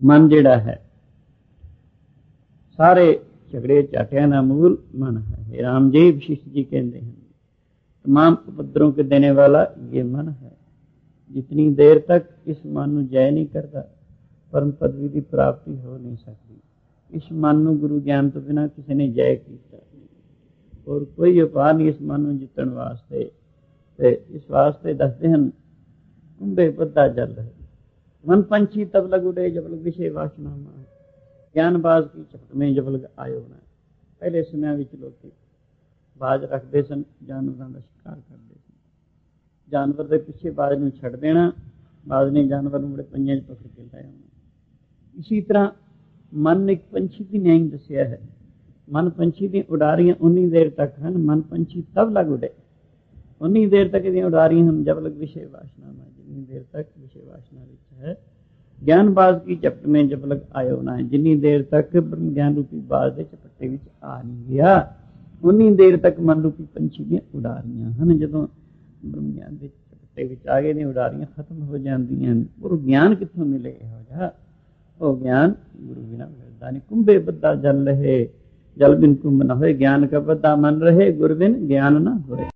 ਮਨ ਜਿਹੜਾ ਹੈ ਸਾਰੇ ਝਗੜੇ ਝਾਟਿਆਂ ਦਾ ਮੂਲ ਮਨ ਹੈ हे राम जी वशिष्ठ जी कहते हैं तमाम उपद्रवों के देने वाला ये मन है जितनी देर तक इस मन ਨੂੰ ਜੈ ਨਹੀਂ ਕਰਦਾ ਪਰਮ ਪਦਵੀ ਦੀ ਪ੍ਰਾਪਤੀ ਹੋ ਨਹੀਂ ਸਕਦੀ ਇਸ ਮਨ ਨੂੰ ਗੁਰੂ ਗਿਆਨ ਤੋਂ ਬਿਨਾ ਕਿਸੇ ਨੇ ਜੈ ਕੀਤਾ ਔਰ ਕੋਈ ਉਪਾਅ ਨਹੀਂ ਇਸ ਮਨ ਨੂੰ ਜਿੱਤਣ ਵਾਸਤੇ ਤੇ ਇਸ ਵਾਸਤੇ ਦੱਸਦੇ ਹਨ ਕੁੰਭੇ ਬੱਧਾ ਜਲ ਰਹੇ मन पंछी तब लग उड़े जब लग विषय वासना मार ਗਿਆਨਬਾਜ਼ ਕੀ ਝਪਟ ਮੇ ਜਬ ਲਗ ਆਇਓ ਨਾ ਪਹਿਲੇ ਸਮਿਆਂ ਵਿੱਚ ਲੋਕੀ ਬਾਜ ਰੱਖਦੇ ਸਨ ਜਾਨਵਰਾਂ ਦਾ ਸ਼ਿਕਾਰ ਕਰਦੇ ਸਨ ਜਾਨਵਰ ਦੇ ਪਿੱਛੇ ਬਾਜ ਨੂੰ ਛੱਡ ਦੇਣਾ ਬਾਜ ਨੇ ਜਾਨਵਰ ਨੂੰ ਬੜੇ ਪੰਜੇ 'ਚ ਪਕੜ ਕੇ ਲੈ ਆਉਣਾ ਇਸੇ ਤਰ੍ਹਾਂ ਮਨ ਇੱਕ ਪੰਛੀ ਦੀ ਨਿਆਂ ਦੱਸਿਆ ਹੈ ਮਨ ਪੰਛੀ ਦੀਆਂ ਉਡਾਰੀਆਂ ਉਨੀ ਦੇਰ ਤੱਕ ਹਨ ਮਨ ਪੰਛੀ ਤਬ ਲਗ ਉਡੇ ਉਨੀ ਦੇਰ ਤੱਕ ਇਹਦੀਆਂ ਉਡਾਰੀਆਂ ਹਨ ਜਬ ਲਗ ਵਿਸ਼ੇ ਵਾਸਨਾ ਮਾ ਜਿੰਨੀ ਦੇਰ ਤੱਕ ਵਿਸ਼ੇ ਵਾਸਨਾ ਵਿੱਚ ਹੈ ਗਿਆਨਬਾਜ਼ ਕੀ ਝਪਟ में जब लग आयो ना ਜਿੰਨੀ ਦੇਰ ਤੱਕ ਬ੍ਰਹਮ ਗਿਆਨ ਰੂਪੀ ਬਾਜ਼ ਦੇ ਝਪਟੇ ਵਿੱਚ ਆ ਨਹੀਂ ਗਿਆ ਉਨੀ ਦੇਰ ਤੱਕ ਮਨ ਰੂਪੀ ਪੰਛੀ ਦੀਆਂ ਉਡਾਰੀਆਂ ਹਨ ਜਦੋਂ ਬ੍ਰਹਮ ਗਿਆਨ ਦੇ ਝਪਟੇ ਵਿੱਚ ਆ ਗਏ ਨੇ ਉਡਾਰੀਆਂ ਖਤਮ ਹੋ ਜਾਂਦੀਆਂ ਹਨ ਉਹ ਗਿਆਨ ਕਿੱਥੋਂ ਮਿਲੇ ਇਹੋ ਜਿਹਾ ਉਹ ਗਿਆਨ ਗੁਰੂ ਬਿਨਾ ਮਿਲਦਾ ਨਹੀਂ ਕੁੰਭੇ ਬੱਦਾ ਜਲ ਰਹੇ ਜਲ ਬਿਨ ਕੁੰਭ ਨਾ ਹੋਏ ਗਿਆਨ ਕਾ ਬੱਦਾ ਮਨ ਰਹੇ ਗੁਰ ਬਿਨ ਗਿਆਨ ਨਾ ਹੋਏ